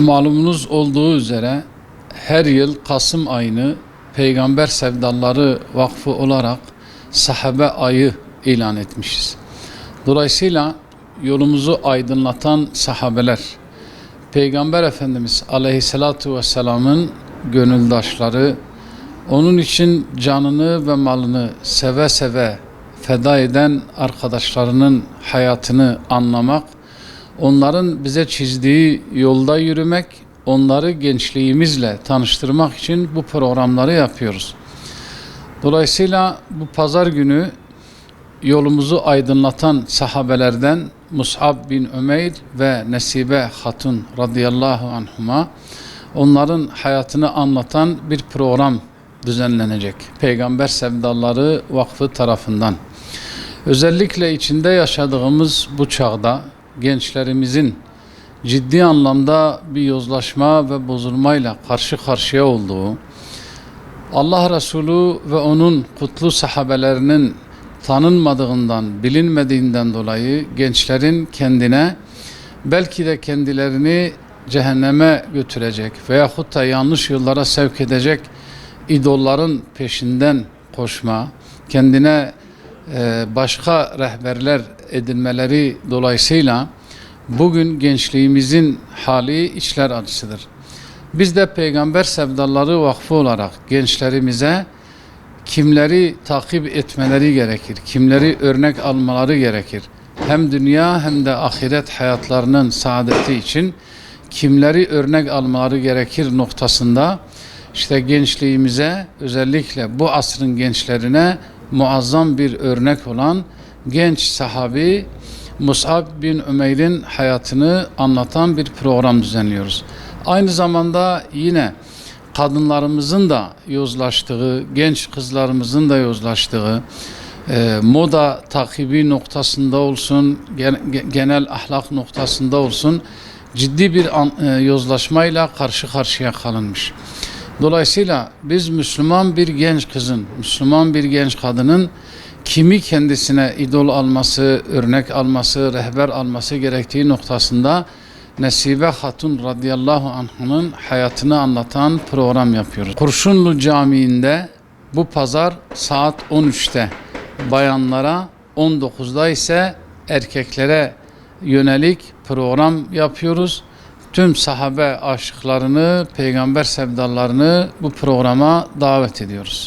Malumunuz olduğu üzere her yıl Kasım ayını Peygamber Sevdaları Vakfı olarak sahabe ayı ilan etmişiz. Dolayısıyla yolumuzu aydınlatan sahabeler, Peygamber Efendimiz Aleyhisselatu Vesselam'ın gönüldaşları, onun için canını ve malını seve seve feda eden arkadaşlarının hayatını anlamak, onların bize çizdiği yolda yürümek, onları gençliğimizle tanıştırmak için bu programları yapıyoruz. Dolayısıyla bu pazar günü yolumuzu aydınlatan sahabelerden Mus'ab bin Ömeyr ve Nesibe Hatun radıyallahu anhuma onların hayatını anlatan bir program düzenlenecek. Peygamber Sevdaları Vakfı tarafından. Özellikle içinde yaşadığımız bu çağda gençlerimizin ciddi anlamda bir yozlaşma ve bozulmayla karşı karşıya olduğu, Allah Resulü ve onun kutlu sahabelerinin tanınmadığından, bilinmediğinden dolayı gençlerin kendine belki de kendilerini cehenneme götürecek veyahut da yanlış yollara sevk edecek idolların peşinden koşma, kendine başka rehberler edinmeleri dolayısıyla bugün gençliğimizin hali içler acısıdır. Biz de Peygamber Sevdaları Vakfı olarak gençlerimize kimleri takip etmeleri gerekir, kimleri örnek almaları gerekir. Hem dünya hem de ahiret hayatlarının saadeti için kimleri örnek almaları gerekir noktasında işte gençliğimize özellikle bu asrın gençlerine muazzam bir örnek olan genç sahabi Mus'ab bin Ömeyr'in hayatını anlatan bir program düzenliyoruz. Aynı zamanda yine kadınlarımızın da yozlaştığı, genç kızlarımızın da yozlaştığı, e, moda takibi noktasında olsun, gen- genel ahlak noktasında olsun ciddi bir an, e, yozlaşmayla karşı karşıya kalınmış. Dolayısıyla biz Müslüman bir genç kızın, Müslüman bir genç kadının kimi kendisine idol alması, örnek alması, rehber alması gerektiği noktasında Nesibe Hatun radıyallahu anh'ın hayatını anlatan program yapıyoruz. Kurşunlu Camii'nde bu pazar saat 13'te bayanlara, 19'da ise erkeklere yönelik program yapıyoruz. Tüm sahabe aşıklarını, peygamber sevdalarını bu programa davet ediyoruz.